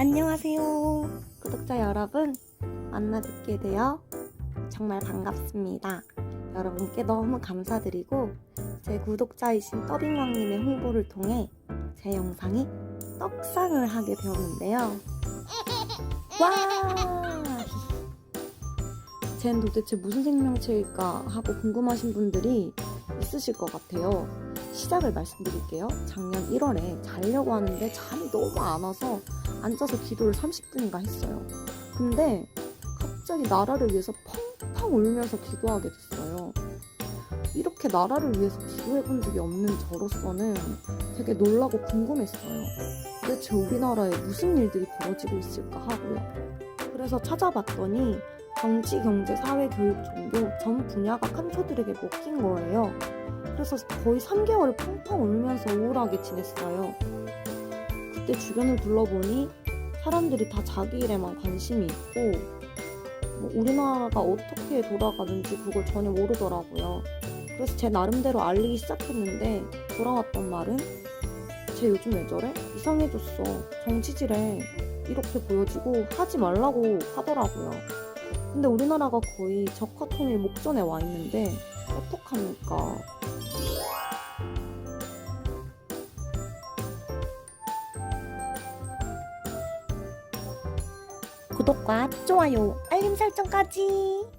안녕하세요. 구독자 여러분, 만나 뵙게 되어 정말 반갑습니다. 여러분께 너무 감사드리고, 제 구독자이신 더빙왕님의 홍보를 통해 제 영상이 떡상을 하게 되었는데요. 와! 쟨 도대체 무슨 생명체일까 하고 궁금하신 분들이 있으실 것 같아요. 시작을 말씀드릴게요. 작년 1월에 자려고 하는데 잠이 너무 안 와서 앉아서 기도를 30분인가 했어요. 근데 갑자기 나라를 위해서 펑펑 울면서 기도하게 됐어요. 이렇게 나라를 위해서 기도해 본 적이 없는 저로서는 되게 놀라고 궁금했어요. 도대체 우리나라에 무슨 일들이 벌어지고 있을까 하고요. 그래서 찾아봤더니 정치, 경제, 사회, 교육, 종교 전 분야가 칸초들에게 먹힌 거예요. 그래서 거의 3개월을 펑펑 울면서 우울하게 지냈어요. 그때 주변을 둘러보니 사람들이 다 자기 일에만 관심이 있고 뭐 우리나라가 어떻게 돌아가는지 그걸 전혀 모르더라고요. 그래서 제 나름대로 알리기 시작했는데 돌아왔던 말은 쟤 요즘 왜 저래? 이상해졌어. 정치질에 이렇게 보여지고 하지 말라고 하더라고요. 근데 우리나라가 거의 적화 통일 목전에 와 있는데 어떡합니까? 구독과 좋아요, 알림 설정까지.